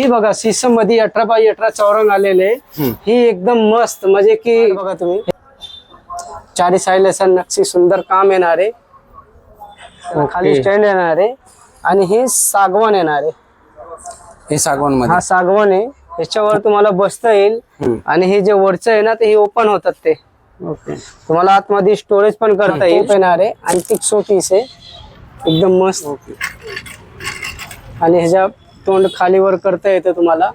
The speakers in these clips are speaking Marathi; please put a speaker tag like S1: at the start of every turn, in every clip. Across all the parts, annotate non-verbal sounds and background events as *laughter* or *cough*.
S1: ही बघा सिस्टममध्ये अठरा बाय अठरा चौरंग आलेले. ही एकदम मस्त म्हणजे की बघा तुम्ही. चारी साईड असा नक्षी सुंदर काम येणारे खाली
S2: ओके.
S1: स्टँड येणारे आणि हे सागवान येणारे
S2: हे सागवानमध्ये
S1: हा सागवान आहे. ह्याच्यावर तुम्हाला बसता येईल. आणि हे जे वरचं आहे ना ते हे ओपन होतात ते.
S2: ओके.
S1: तुम्हाला आतमध्ये स्टोरेज पण करता येईल. येणार आहे. अँटिक शो पीस आहे. एकदम मस्त. आणि ह्याच्या तोंड खालीवर करता येतं तुम्हाला.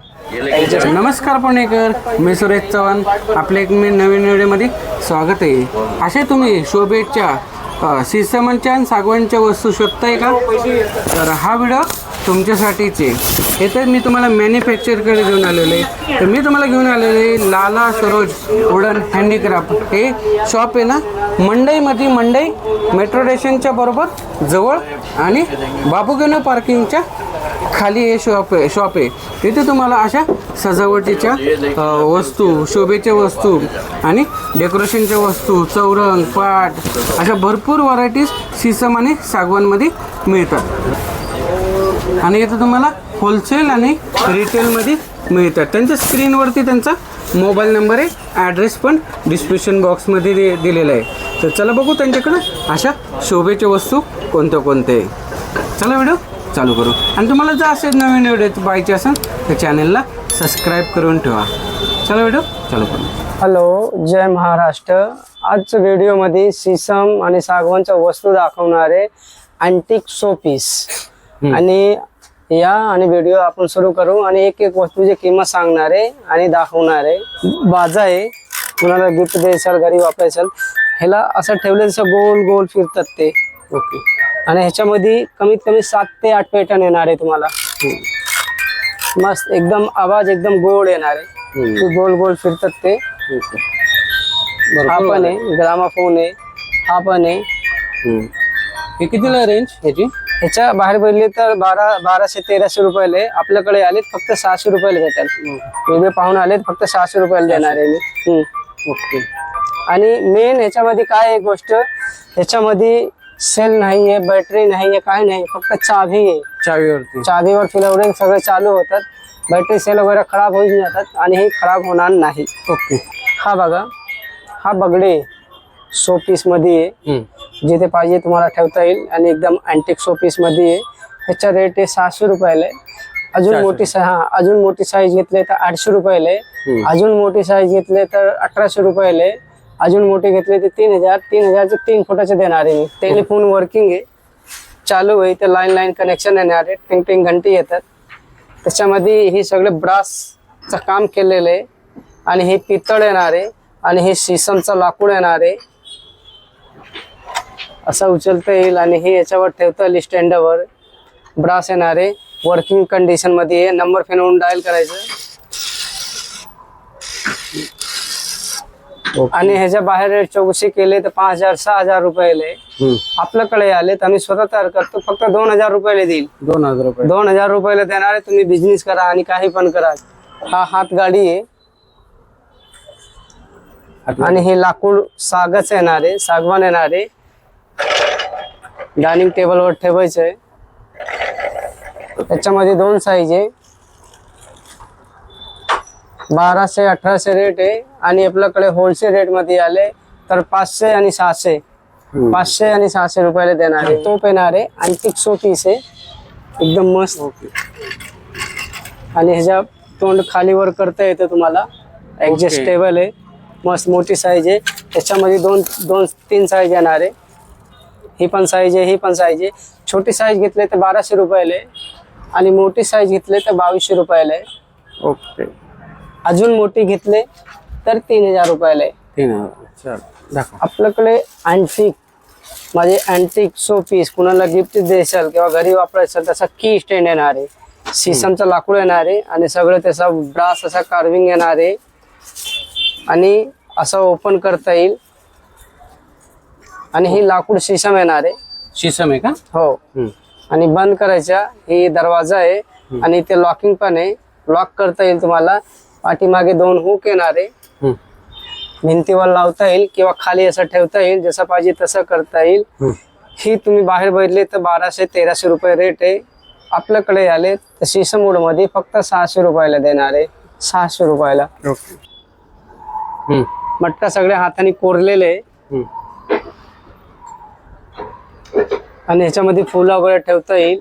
S2: नमस्कार पुणेकर मी सुरेश चव्हाण. आपल्या एक मी नवीन व्हिडिओमध्ये स्वागत आहे. असे तुम्ही शोभेच्या सिसमनच्या आणि सागवानच्या वस्तू शोधताय का? तर हा व्हिडिओ तुमच्यासाठीच आहे. हे तर मी तुम्हाला मॅन्युफॅक्चरकडे घेऊन आलेलो आहे. तर मी तुम्हाला घेऊन आलेलो आहे लाला सरोज वुडन हँडीक्राफ्ट. हे शॉप आहे ना मंडईमध्ये मंडई मेट्रो स्टेशनच्या बरोबर जवळ आणि बाबूगेनो पार्किंगच्या खाली हे शॉप आहे शॉप आहे. तिथे तुम्हाला अशा सजावटीच्या वस्तू शोभेच्या वस्तू आणि डेकोरेशनच्या वस्तू चौरंग पाट अशा भरपूर व्हरायटीज सिसम आणि सागवानमध्ये मिळतात. आणि इथं तुम्हाला होलसेल आणि रिटेलमध्ये मिळतात. त्यांच्या स्क्रीनवरती त्यांचा मोबाईल नंबर आहे ॲड्रेस पण डिस्क्रिप्शन बॉक्समध्ये दे दिलेला आहे. तर चला बघू त्यांच्याकडं अशा शोभेच्या वस्तू कोणत्या कोणत्या आहे चला व्हिडिओ चालू करू. आणि तुम्हाला जर असे नवीन व्हिडिओ पाहिजे असेल तर चॅनलला सबस्क्राईब करून ठेवा. चला व्हिडिओ चालू करू.
S1: हॅलो जय महाराष्ट्र. आजच्या व्हिडिओमध्ये सिसम आणि सागवानच्या वस्तू दाखवणारे अँटिक शो पीस आणि या आणि व्हिडिओ आपण सुरू करू आणि एक एक वस्तूची किंमत सांगणार आहे आणि दाखवणार. आहे बाजा आहे. कुणाला गिफ्ट द्यायचं घरी वापरायचं ह्याला असं ठेवलं जसं गोल गोल फिरतात ते.
S2: ओके
S1: आणि ह्याच्यामध्ये कमीत कमी सात ते आठ पॅटर्न येणार आहे तुम्हाला. मस्त एकदम आवाज एकदम गोड येणार आहे. ते गोल गोल फिरतात ते. हा पण आहे. ग्रामाफोन आहे हा पण आहे.
S2: हे कितीला रेंज ह्याची?
S1: ह्याच्या बाहेर पडले तर बारा बाराशे तेराशे रुपयाला आहे. आपल्याकडे आलेत फक्त सहाशे रुपयाला भेटेल. वेगळे पाहून आलेत फक्त सहाशे रुपयाला देणार आहे मी.
S2: ओके.
S1: आणि मेन ह्याच्यामध्ये काय आहे गोष्ट? ह्याच्यामध्ये सेल नाहीये बॅटरी नाहीये काय नाही फक्त चावी आहे.
S2: चावीवरती.
S1: चावीवर फिरवले सगळे चालू होतात. बॅटरी सेल वगैरे खराब होऊन जातात आणि हे खराब होणार नाही.
S2: ओके.
S1: हा बघा हा बगडे शो पीसमध्ये आहे जिथे पाहिजे तुम्हाला ठेवता येईल आणि एकदम अँटिक शो पीसमध्ये आहे. ह्याचा रेट आहे सहाशे रुपयाला आहे. अजून. मोठी सा- हा अजून मोठी साईज घेतली तर आठशे रुपयाला आहे. अजून मोठी साईज घेतली तर अठराशे रुपयाला आहे. अजून मोठी घेतली तर तीन हजार तीन हजारचे तीन फुटाचे देणार आहे मी. टेलिफोन वर्किंग आहे. चालू आहे ते लाईन लाईन कनेक्शन येणार आहे. टिंग टिंग घंटी येतात. त्याच्यामध्ये हे सगळे ब्रासचं काम केलेलं आहे. आणि हे पितळ येणार आहे. आणि हे शिसमचं लाकूड येणार आहे. असं उचलता येईल आणि हे याच्यावर ठेवता येईल स्टँडवर ब्रास येणार आहे. वर्किंग कंडिशनमध्ये आहे नंबर फिरवून डायल करायचं. आणि ह्याच्या बाहेर रेट चौकशी केले तर पाच हजार सहा हजार रुपयाले आपल्याकडे आले तर आम्ही स्वतः तयार करतो फक्त दोन हजार रुपयाला देईल.
S2: दोन हजार रुपये.
S1: दोन हजार रुपयाला देणार आहे तुम्ही बिझनेस करा आणि काही पण करा. हा हात गाडी आहे. आणि हे लाकूड सागच येणार आहे सागवान येणार आहे. डायनिंग टेबलवर ठेवायचं आहे. त्याच्यामध्ये दोन साईज आहे. बाराशे अठराशे रेट आहे. आणि आपल्याकडे होलसेल रेटमध्ये आले तर पाचशे आणि सहाशे. पाचशे आणि सहाशे रुपयाला देणार. आहे तोप येणार आहे अँटिक शो पीस आहे. एकदम मस्त. आणि ह्याच्या तोंड खालीवर करता येतं तुम्हाला. ऍडजस्टेबल आहे. मस्त मोठी साईज आहे. त्याच्यामध्ये दोन दोन तीन साईज येणार आहे. ही पण साईज आहे ही पण साईज आहे. छोटी साईज घेतली तर बाराशे रुपयाला आहे. आणि मोठी साईज घेतली तर बावीसशे रुपयाला आहे.
S2: ओके
S1: अजून मोठी घेतले तर तीन हजार रुपयाला आहे.
S2: तीन हजार. दाखव.
S1: आपल्याकडे अँटिक माझे अँटिक शो पीस कुणाला गिफ्ट द्यायचं किंवा घरी वापरायचं त्याचा की स्टँड येणार आहे. सिसमचं लाकूड येणार आहे आणि सगळं त्याचा ब्रास असा कार्विंग येणार आहे. आणि असं ओपन करता येईल. आणि ही लाकूड सिसम येणार आहे.
S2: शिसम आहे का?
S1: हो. आणि बंद करायचा ही दरवाजा आहे. आणि ते लॉकिंग पण आहे. लॉक करता येईल तुम्हाला. पाठीमागे दोन हुक येणार. आहे भिंतीवर लावता येईल किंवा खाली असं ठेवता येईल जसं पाहिजे तसं करता येईल. ही तुम्ही बाहेर बघितले तर बाराशे तेराशे रुपये रेट आहे. आपल्याकडे आले तर शिसमूडमध्ये फक्त सहाशे रुपयाला देणार. आहे सहाशे रुपयाला. मटका सगळ्या हाताने कोरलेले. आणि ह्याच्यामध्ये फुलं वगैरे ठेवता येईल.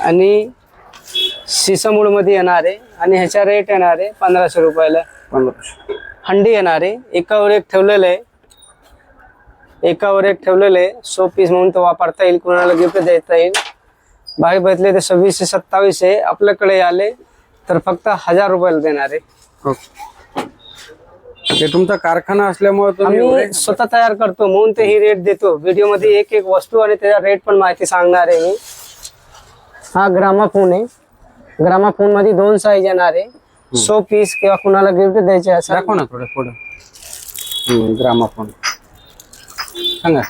S1: आणि शिसमूडमध्ये येणार आहे आणि ह्याचा रेट येणार आहे पंधराशे रुपयाला.
S2: पंधराशे.
S1: हंडी येणार. आहे एकावर एक ठेवलेलं आहे. एकावर एक ठेवलेलं आहे. शो पीस म्हणून तो वापरता येईल. कोणाला गिफ्ट देता येईल. बाहेर बघितले तर सव्वीसशे सत्तावीस आहे. आपल्याकडे आले तर फक्त हजार रुपयाला देणार आहे.
S2: ओके ते तुमचा कारखाना असल्यामुळे तुम्ही
S1: आम्ही स्वतः तयार करतो. म्हणून ते ही रेट देतो. व्हिडिओमध्ये एक एक वस्तू आणि त्याचा रेट पण माहिती सांगणार आहे मी. हा ग्रामाफोन आहे. ग्रामाफोनमध्ये दोन साईज येणार आहे सो पीस किंवा कुणाला गिफ्ट द्यायचे असेल
S2: दाखव ना थोडं पुढं ग्रामाफोन सांगा।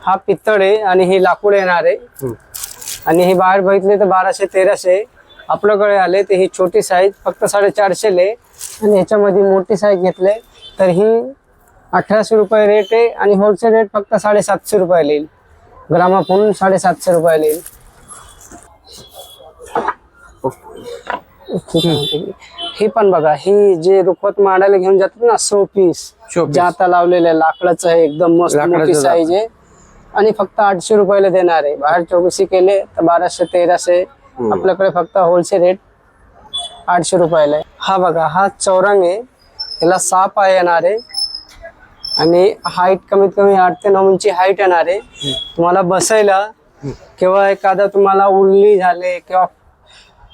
S1: हा पित्तळ आहे आणि हे लाकूड येणार आहे. आणि हे बाहेर बघितले तर बाराशे तेराशे आपल्याकडे आले तर ही छोटी साईज फक्त साडेचारशे ले। आणि ह्याच्यामध्ये मोठी साईज घेतले तर ही अठराशे रुपये रेट आहे आणि होलसेल रेट फक्त साडेसातशे रुपये येईल ग्रामाफोन साडेसातशे रुपये येईल ही पण बघा ही जे रुखवत मांडायला घेऊन जातात ना सो पीस
S2: Showpiece.
S1: जे आता लावलेलं आहे लाकडाचं आहे एकदम मस्त मोठी
S2: जात.
S1: साईज आहे. आणि फक्त आठशे रुपयाला देणार आहे. बाहेर चौकशी केले तर बाराशे तेराशे. आपल्याकडे फक्त होलसेल रेट आठशे रुपयाला आहे. हा बघा हा चौरंग आहे. याला सहा पाय येणार आहे. आणि हाईट कमीत कमी आठ ते नऊ इंची हाईट येणार आहे. तुम्हाला बसायला किंवा एखादा तुम्हाला उरली झाले किंवा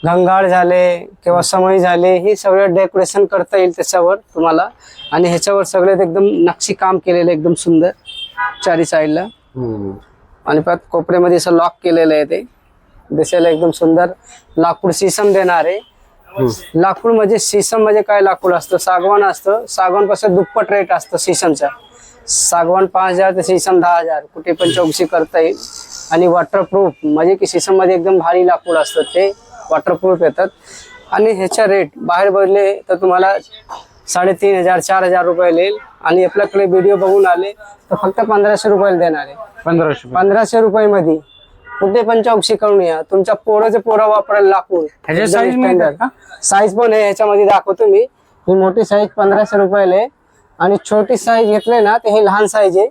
S1: घंगाळ झाले किंवा समय झाले हे सगळं डेकोरेशन करता येईल त्याच्यावर तुम्हाला. आणि ह्याच्यावर सगळे एकदम नक्षी काम केलेलं आहे एकदम सुंदर. चारी साईडला. आणि परत कोपऱ्यामध्ये असं लॉक केलेलं आहे ते. दिसायला एकदम सुंदर. लाकूड सीसम देणार आहे. लाकूड म्हणजे सीसम म्हणजे काय लाकूड असतं? सागवान असतं. सागवानपासून दुप्पट रेट असतं सीसमचा सागवान पाच हजार ते सीसम दहा हजार. कुठे पण चौकशी करता येईल. आणि वॉटरप्रूफ म्हणजे की सीसममध्ये एकदम भारी लाकूड असतं ते. वॉटरप्रूफ येतात. आणि ह्याचा रेट बाहेर बघले तर तुम्हाला साडेतीन हजार चार हजार रुपये येईल. आणि आपल्याकडे व्हिडिओ बघून आले तर फक्त पंधराशे रुपयाला देणार आहे.
S2: पंधराशे
S1: पंधराशे रुपये मध्ये कुठे पण चौकशी करून या. तुमच्या पोराचे पोरं वापरायला
S2: ह्याच्या का?
S1: साईज पण आहे ह्याच्यामध्ये दाखवतो मी. ही मोठी साईज पंधराशे रुपयाला आहे. आणि छोटी साईज घेतले ना ते हे लहान साईज आहे.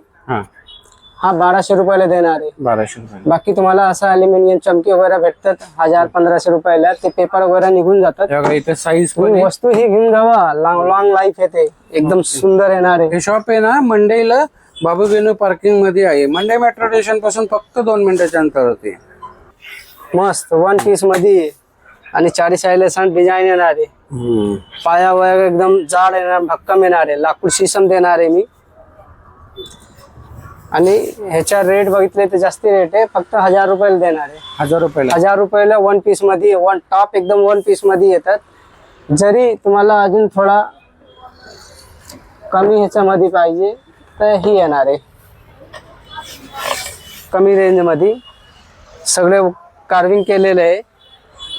S2: हा
S1: बाराशे रुपयाला देणार आहे.
S2: बाराशे रुपये
S1: बाकी तुम्हाला असं अल्युमिनियम चमकी वगैरे भेटतात हजार पंधराशे रुपयाला. ते पेपर वगैरे निघून जातात.
S2: हे बघा इथं साईज पण
S1: तुम्ही
S2: आहे.
S1: वस्तू ही घेऊन जावा. लॉंग लॉंग लाईफ येते. एकदम सुंदर येणार आहे.
S2: हे शॉप आहे ना मंडईला बाबू बेनू पार्किंगमध्ये आहे. मंडई मेट्रो स्टेशनपासून फक्त दोन मिनिटाच्या अंतरावरती
S1: मस्त. वन पीसमध्ये आहे. आणि चारी साईडला छान डिझाईन येणार आहे. पाया वगैरे एकदम जाड येणार भक्कम येणार आहे. लाकूड शिसम देणार आहे मी. आणि ह्याचा रेट बघितले तर जास्ती रेट आहे. फक्त हजार रुपयाला देणार आहे.
S2: हजार रुपयाला?
S1: हजार रुपयाला वन पीसमध्ये वन टॉप एकदम वन पीसमध्ये येतात. जरी तुम्हाला अजून थोडा कमी ह्याच्यामध्ये पाहिजे तर ही येणार आहे. कमी रेंजमध्ये. सगळे कार्विंग केलेलं आहे.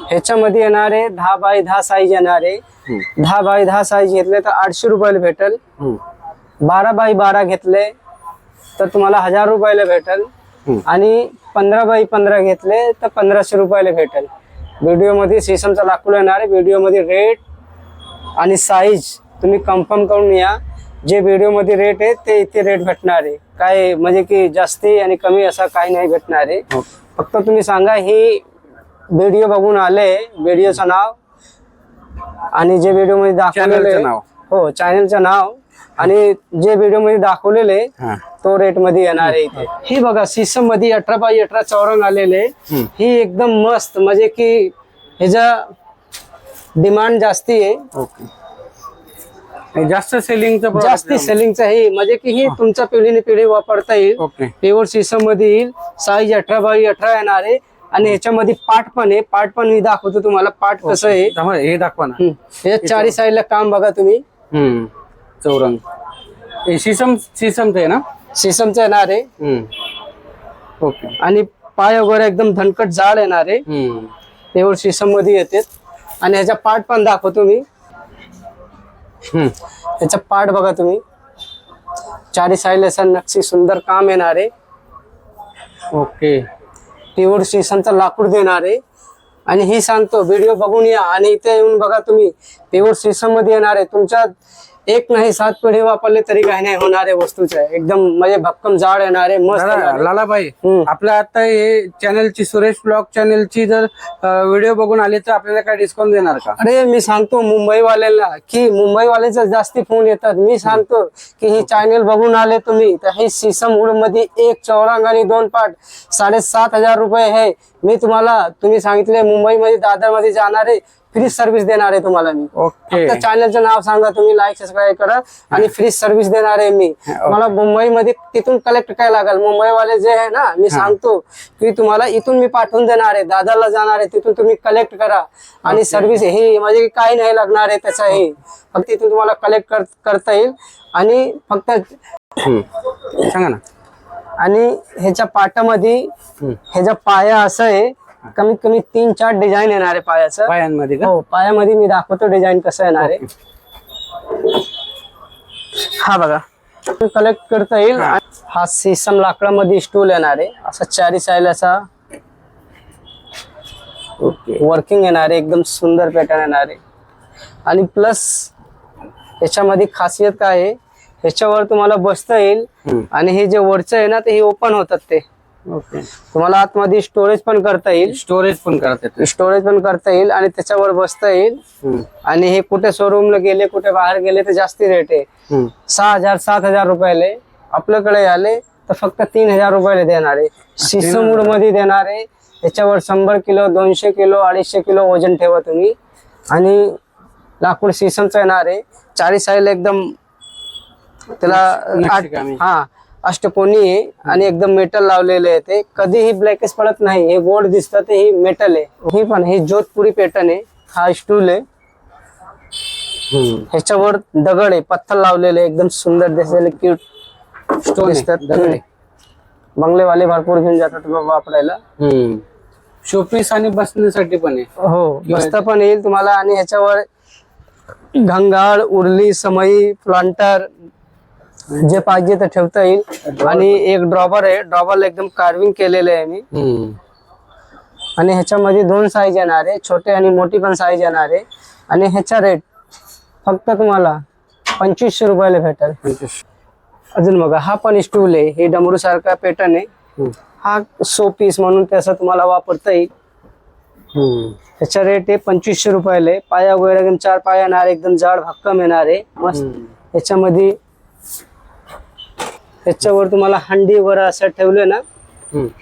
S1: ह्याच्यामध्ये येणार आहे दहा बाय दहा साईज येणार आहे. दहा बाय दहा साईज घेतले तर आठशे रुपयाला भेटेल. बारा बाय बारा घेतले तर तुम्हाला हजार रुपयाला भेटेल. आणि पंधरा बाय पंधरा घेतले तर पंधराशे रुपयाला भेटेल. व्हिडिओमध्ये सिसमचा लाकूड येणार आहे. व्हिडिओमध्ये रेट आणि साईज तुम्ही कन्फर्म करून या. जे व्हिडिओमध्ये रेट आहे ते इथे रेट भेटणार आहे. काय म्हणजे की जास्ती आणि कमी असं काही नाही भेटणार आहे.
S2: हो.
S1: फक्त तुम्ही सांगा ही व्हिडिओ बघून आले व्हिडिओचं नाव आणि जे व्हिडिओमध्ये दाखवलेलं
S2: नाव.
S1: हो चॅनलचं नाव आणि जे व्हिडिओमध्ये दाखवलेले तो रेटमध्ये येणार आहे इथे. ही बघा सिस्टममध्ये अठरा बाय अठरा चौरंग आलेले. ही एकदम मस्त म्हणजे की ह्याचा डिमांड जास्ती आहे.
S2: ओके. हे जास्त सेलिंगचं
S1: जास्ती सेलिंगचं आहे. म्हणजे की ही तुमच्या पिढीने पिढी वापरता येईल. प्युअर सिस्टममध्ये येईल. साईज अठरा बाय अठरा येणार आहे. आणि ह्याच्यामध्ये पाठ पण आहे. पाठ पण मी दाखवतो तुम्हाला. पाठ कसं आहे.
S2: हे दाखवा ना.
S1: ह्याच्या चारी साईडला काम बघा तुम्ही.
S2: चौरंग. हे शिसम शिसमचं आहे ना?
S1: सिस्टमचं येणार आहे.
S2: ओके.
S1: आणि पाय वगैरे एकदम धनकट जाड येणार आहे. प्युअर सिस्टममध्ये येते. आणि ह्याचा पार्ट पण दाखवतो मी. ह्याचा पार्ट बघा तुम्ही. चारी साईडला असं नक्षी सुंदर काम येणार आहे.
S2: ओके.
S1: प्युअर सीसमचं लाकूड देणार आहे. आणि ही सांगतो व्हिडिओ बघून या. आणि इथे येऊन बघा तुम्ही. प्युअर सीसममध्ये येणार आहे. तुमच्या एक नाही सात पिढी वापरले तरी काही नाही होणार आहे वस्तूचं एकदम म्हणजे भक्कम जाड येणार आहे मस्त आहे.
S2: लालाबाई. आपल्या आता हे चॅनलची सुरेश ब्लॉग चॅनलची जर व्हिडिओ बघून आले तर आपल्याला काय डिस्काउंट देणार का
S1: अरे मी सांगतो मुंबईवाल्याला की मुंबईवाल्याचा जास्ती फोन येतात मी सांगतो की ही चॅनल बघून आले तुम्ही तर ही सीसम वूडमध्ये एक चौरंग आणि दोन पाट साडेसात हजार रुपये आहे मी तुम्हाला तुम्ही सांगितले मुंबईमध्ये दादरमध्ये जाणार आहे फ्री सर्व्हिस देणार आहे तुम्हाला मी.
S2: ओके.
S1: चॅनलचं नाव सांगा तुम्ही लाईक सबस्क्राईब करा आणि फ्री सर्व्हिस देणार आहे मी मला मुंबईमध्ये तिथून कलेक्ट काय लागेल? मुंबईवाले जे आहे ना मी सांगतो की तुम्हाला इथून मी पाठवून देणार आहे. दादाला जाणार आहे तिथून तुम्ही कलेक्ट करा. आणि सर्व्हिस ही म्हणजे काही नाही लागणार आहे त्याचं हे. फक्त तिथून तुम्हाला कलेक्ट करता येईल. आणि फक्त.
S2: सांगा ना.
S1: आणि ह्याच्या पाटामध्ये ह्याचा पाया असं आहे कमीत कमी तीन चार डिझाईन येणार आहे पायाचं.
S2: पायांमध्ये का?
S1: हो पायामध्ये मी दाखवतो डिझाईन कसं येणार आहे. हा बघा. कलेक्ट करता येईल. हा. सीसम लाकडामध्ये स्टूल येणार आहे. असा चारी
S2: ओके.
S1: वर्किंग येणार आहे. एकदम सुंदर पॅटर्न येणार आहे. आणि प्लस ह्याच्यामध्ये खासियत काय आहे? ह्याच्यावर तुम्हाला बसता येईल. आणि हे जे वरचं आहे ना ते हे ओपन होतात ते.
S2: ओके.
S1: तुम्हाला आतमध्ये स्टोरेज पण करता येईल.
S2: स्टोरेज पण करत येते.
S1: स्टोरेज पण करता येईल आणि त्याच्यावर बसता येईल. आणि हे कुठे शोरूमला गेले कुठे बाहेर गेले तर जास्ती रेट आहे. सहा हजार सात हजार रुपयाले आपल्याकडे आले तर फक्त तीन हजार रुपयाला देणार आहे. शिसूमूडमध्ये देणार आहे. त्याच्यावर शंभर किलो दोनशे किलो अडीचशे किलो वजन ठेवा तुम्ही. आणि लाकूड सिसमचं येणार आहे. चारी साईडला एकदम त्याला हा अष्टकोनी आहे आणि एकदम मेटल लावलेले आहे ते कधीही ब्लॅकेज पडत नाही. हे गोल्ड दिसतं ते ही मेटल आहे. ही पण ही जोधपुरी पॅटर्न आहे. हा स्टूल आहे. ह्याच्यावर दगड आहे. पत्थर लावलेले आहे, एकदम सुंदर दिसलेले क्यूट
S2: आहे,
S1: दिसतात.
S2: दगड.
S1: बंगलेवाले भरपूर घेऊन जातात बाबा वापरायला.
S2: हम्म. शोपीस आणि बसण्यासाठी पण आहे.
S1: हो. बसता पण येईल तुम्हाला. आणि ह्याच्यावर घंगाळ उरली समई प्लांटर जे पाहिजे ते ठेवता येईल. आणि एक ड्रॉबर आहे. ड्रॉबरला एकदम कार्विंग केलेलं आहे मी. आणि ह्याच्यामध्ये दोन साईज येणार आहे. छोटे आणि मोठी पण साईज येणार आहे. आणि ह्याचा रेट फक्त तुम्हाला पंचवीसशे रुपयाला भेटेल. अजून बघा हा पण स्टूल आहे. हे डमरू सारखा पॅटर्न आहे. हा सो पीस म्हणून त्याचा तुम्हाला वापरता येईल.
S2: हम्म.
S1: त्याचा रेट आहे पंचवीसशे रुपयाला आहे. पाया वगैरे एकदम चार पाया येणार एकदम जाड भक्कम येणार आहे. मस्त.
S2: हम्म.
S1: त्याच्यावर तुम्हाला हंडी वगैरे असं ठेवलं ना.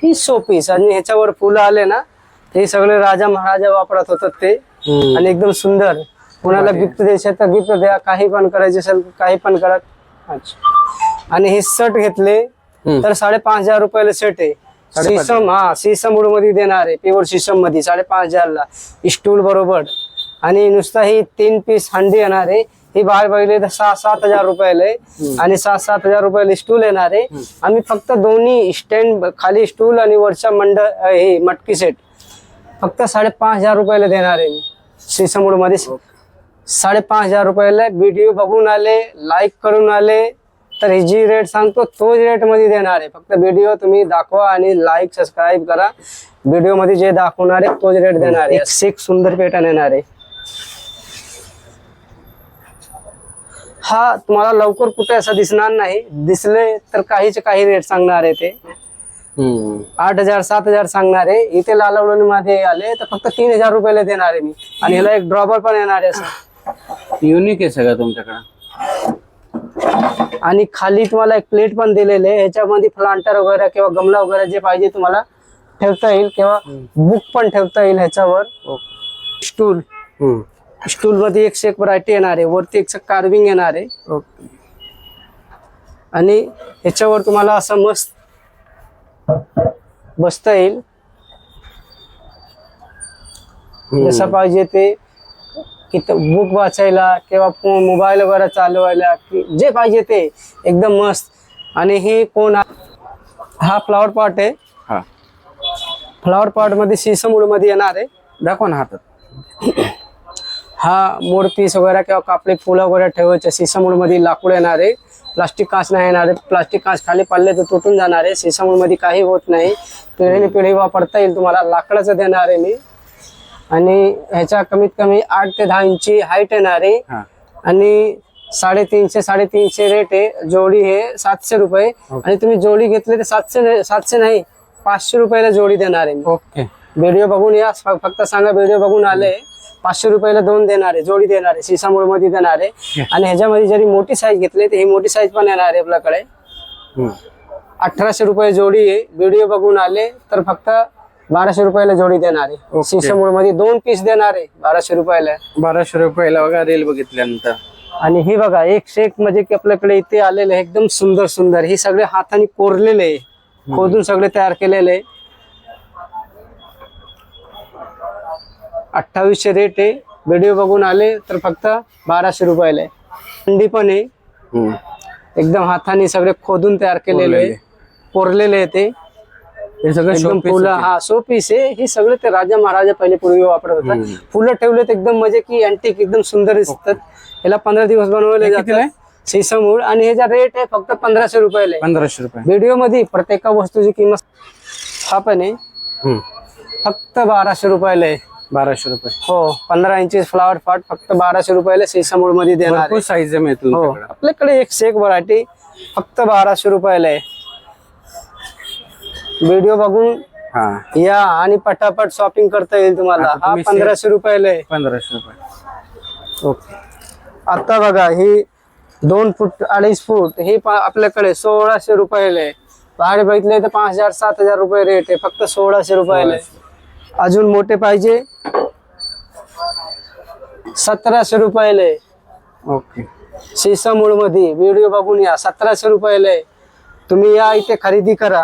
S1: ही सो पीस आणि ह्याच्यावर फुलं आले ना हे सगळे राजा महाराजा वापरत होतात ते. आणि एकदम सुंदर. कोणाला गिफ्ट द्यायचं तर गिफ्ट द्या. काही पण करायचे असेल काही पण करा. अच्छा. आणि हे शर्ट घेतले. तर साडेपाच हजार रुपयाला सेट आहे. सिसम हा सिसम वूडमध्ये देणार आहे. प्युअर सिसममध्ये साडेपाच हजारला. स्टूल बरोबर. आणि नुसता ही तीन पीस हंडी येणार आहे. ही बाहेर बघितली तर सहा सात हजार रुपयाला आहे आणि सात सात हजार रुपयाला स्टूल येणार आहे. आम्ही फक्त दोन्ही स्टँड खाली स्टूल आणि वरच्या मंड हे मटकी सेट फक्त साडेपाच हजार रुपयाला देणार आहे मी. सिसमूडमध्ये. साडेपाच हजार रुपयाला व्हिडिओ बघून आले लाईक करून आले. तर ही जी रेट सांगतो तोच रेटमध्ये देणार आहे. फक्त व्हिडिओ तुम्ही दाखवा आणि लाईक सबस्क्राईब करा. व्हिडिओमध्ये जे दाखवणार आहे तोच रेट देणार आहे. एक एक सुंदर पॅटर्न येणार आहे. हा तुम्हाला लवकर कुठे असं दिसणार नाही. दिसले तर काहीच काही रेट सांगणार आहे ते. आठ हजार सात हजार सांगणार आहे. इथे लालवडणी मध्ये आले तर फक्त तीन हजार रुपयाला देणार आहे मी. आणि ह्याला एक ड्रॉपर पण येणार आहे असं
S2: युनिक आहे सगळं तुमच्याकडं.
S1: आणि खाली तुम्हाला एक प्लेट पण दिलेले आहे. ह्याच्यामध्ये प्लांटर वगैरे किंवा गमला वगैरे जे पाहिजे तुम्हाला ठेवता येईल किंवा बुक पण ठेवता येईल ह्याच्यावर. स्टूल. स्टूल मध्ये एक एक व्हरायटी येणार आहे. वरती एक कार्विंग येणार आहे.
S2: ओके.
S1: आणि ह्याच्यावर तुम्हाला असं मस्त बसता येईल. जसं पाहिजे ते की बुक वाचायला किंवा मोबाईल वगैरे चालवायला की जे पाहिजे ते एकदम मस्त. आणि ही कोण हा फ्लॉवर पॉट आहे.
S2: हा.
S1: फ्लॉवर पॉटमध्ये शीशममध्ये येणार आहे.
S2: दाखवा ना हातात. *clears throat*
S1: हा मोड पीस वगैरे किंवा कापडे फुलं वगैरे ठेवायचे. सिसामूळमध्ये लाकूड येणारे प्लास्टिक काच नाही येणारे. प्लास्टिक काच खाली पडले तर तुटून जाणारे. सिसामूळमध्ये काही होत नाही. पिढीने पिढी वापरता येईल तुम्हाला. लाकडाचं देणार आहे मी. आणि ह्याच्या कमीत कमी आठ ते दहा इंची हाईट येणार. आहे
S2: हा.
S1: आणि साडेतीनशे साडेतीनशे रेट आहे. जोडी हे सातशे रुपये. आणि तुम्ही जोडी घेतली तर सातशे सातशे नाही. पाचशे रुपयाला जोडी देणार आहे मी.
S2: ओके.
S1: व्हिडिओ बघून या. फक्त सांगा व्हिडिओ बघून आले. पाचशे रुपयाला दोन देणार आहे जोडी देणार आहे सिसामोडमध्ये देणार. आहे आणि ह्याच्यामध्ये जरी मोठी साईज घेतली तर ही मोठी साईज पण येणार आहे आपल्याकडे. अठराशे रुपये जोडी आहे. व्हिडिओ बघून आले तर फक्त बाराशे रुपयाला जोडी देणार आहे.
S2: ओके.
S1: सिसामोडमध्ये दोन पीस देणार आहे बाराशे रुपयाला.
S2: बाराशे रुपयाला बघा रील बघितल्यानंतर.
S1: आणि ही बघा एक शेक म्हणजे की आपल्याकडे इथे आलेले आहे, एकदम सुंदर सुंदर. ही सगळे हाताने कोरलेले आहे. खोदून सगळे तयार केलेले आहे. अठ्ठावीसशे रेट आहे व्हिडिओ बघून आले तर फक्त बाराशे रुपयाला आहे थंडी पण आहे. एकदम हाताने सगळे खोदून तयार केलेले आहे. कोरलेले आहे ते
S2: हे सगळं
S1: फुलं. हा शो पीस आहे हे सगळे ते राजा महाराजा पहिले पूर्वी वापरत होता. फुलं ठेवलेत एकदम म्हणजे की अँटिक एकदम सुंदर दिसतात याला पंधरा दिवस बनवले
S2: आहे?
S1: जातात सिसमूळ आणि ह्याचा रेट आहे फक्त पंधराशे रुपयाला आहे.
S2: पंधराशे रुपये
S1: व्हिडिओमध्ये प्रत्येक वस्तूची किंमत हा पण आहे. फक्त बाराशे रुपयाला आहे
S2: बाराशे रुपये.
S1: हो पंधरा इंची फ्लावर फाट फक्त बाराशे रुपयाला सिसमूळमध्ये देणार
S2: भरपूर
S1: आहे.
S2: साईज मिळतील
S1: हो
S2: तुमच्याकडे.
S1: आपल्याकडे एक शेक व्हरायटी फक्त बाराशे रुपयाला आहे. व्हिडिओ बघून
S2: हा.
S1: या आणि पटापट शॉपिंग करता येईल तुम्हाला.
S2: आता
S1: हा
S2: तुम्ही
S1: पंधराशे रुपयाला आहे.
S2: पंधराशे रुपये. ओके
S1: आता बघा ही दोन फूट अडीच फूट ही पा- आपल्याकडे सोळाशे रुपयाला आहे. बाहेर बघितले तर पाच हजार सात हजार रुपये रेट आहे. फक्त सोळाशे रुपयाला आहे. अजून मोठे पाहिजे? सतराशे रुपयाला
S2: ओके.
S1: सिसामूळमध्ये व्हिडिओ बघून या. सतराशे रुपयाला तुम्ही या इथे खरेदी करा.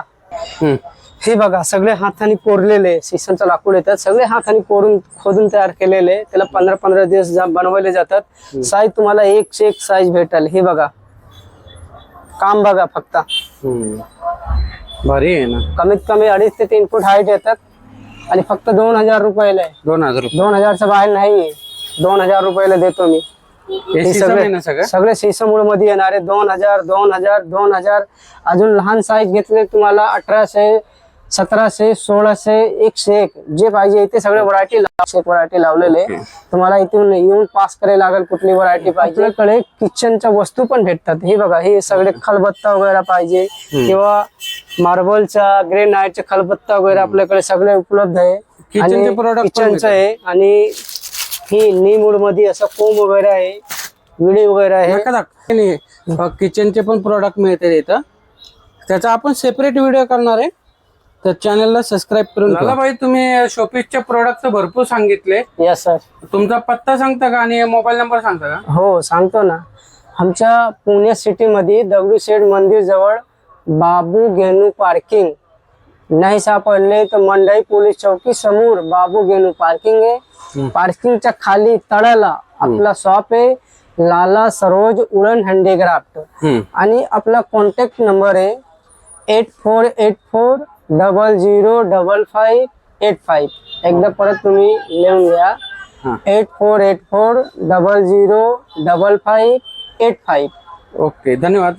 S1: हे बघा सगळे हाताने कोरलेले सिसनचं लाकूड येतात. सगळे हाताने कोरून खोदून तयार केलेले. त्याला पंधरा पंधरा दिवस जा- बनवले जातात. साईज तुम्हाला एक से एक साईज भेटेल. हे बघा. काम बघा फक्त.
S2: भारी आहे ना.
S1: कमीत कमी अडीच ते तीन फूट हाईट येतात. आणि फक्त दोन हजार रुपयाला आहे.
S2: दोन हजार
S1: दोन हजारच्या बाहेर नाही दोन हजार रुपयाला देतो मी.
S2: हे सगळं
S1: सगळे? सिसमूळमध्ये येणारे दोन हजार दोन हजार दोन हजार. अजून लहान साईज घेतले तुम्हाला अठराशे सतराशे सोळाशे एकशे एक जे पाहिजे ते सगळे व्हरायटी व्हरायटी लावलेले. तुम्हाला इथून येऊन पास करायला लागेल कुठली व्हरायटी पाहिजे. आपल्याकडे किचनच्या वस्तू पण भेटतात. हे बघा हे सगळे खलबत्ता वगैरे पाहिजे. किंवा मार्बलच्या ग्रेनाईटचे खलबत्ता वगैरे आपल्याकडे सगळे उपलब्ध आहे.
S2: पण
S1: किचनचं आहे. आणि ही नीमूडमध्ये असं कोंब वगैरे आहे. विडी वगैरे आहे.
S2: किचनचे पण प्रोडक्ट मिळते इथं. त्याचा आपण सेपरेट व्हिडिओ करणार आहे. तर चॅनलला सबस्क्राईब करून लाला भाई तुम्ही शोपीसच्या प्रोडक्ट भरपूर सांगितले.
S1: यस सर
S2: तुमचा पत्ता सांगता का? आणि मोबाईल नंबर सांगता का?
S1: हो सांगतो ना. आमच्या पुणे सिटीमध्ये दगडूशेठ मंदिर जवळ बाबू घेनू पार्किंग नाही सापडले तर मंडई पोलीस चौकी समोर बाबू घेनू पार्किंग आहे. पार्किंगच्या खाली तळाला आपला शॉप आहे. Lala Saroj wooden handicraft. आणि आपला कॉन्टॅक्ट नंबर आहे eight four eight four double zero double five eight five एकदा परत तुम्ही लिहून घ्या.
S2: हा.
S1: Eight four eight four double zero double five eight five
S2: okay धन्यवाद.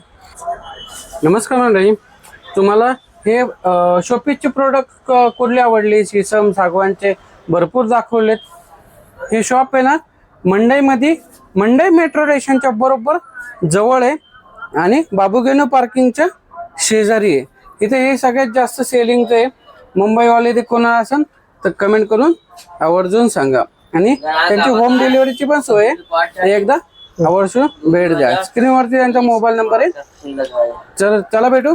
S2: नमस्कार मंडळी. तुम्हाला हे शोपीसचे प्रोडक्ट कुठले आवडले? सिसम सागवानचे भरपूर दाखवलेत. हे शॉप आहे ना मंडईमध्ये मंडई मेट्रो स्टेशनच्या बरोबर जवळ आहे आणि बाबूगेनो पार्किंगच्या शेजारी आहे. इथे हे सगळ्यात जास्त सेलिंगचं आहे. मुंबईवाले ते कोणा असेल तर कमेंट करून आवर्जून सांगा. आणि त्यांची होम डिलिव्हरीची पण सोय आहे. एकदा आवर्जून भेट द्या. स्क्रीनवरती त्यांचा मोबाईल नंबर आहे. चल चला भेटू.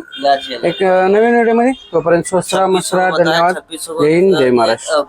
S2: एक नवीन व्हिडिओमध्ये तोपर्यंत स्वस्त राहा, मस्त धन्यवाद. जय हिंद जय महाराष्ट्र.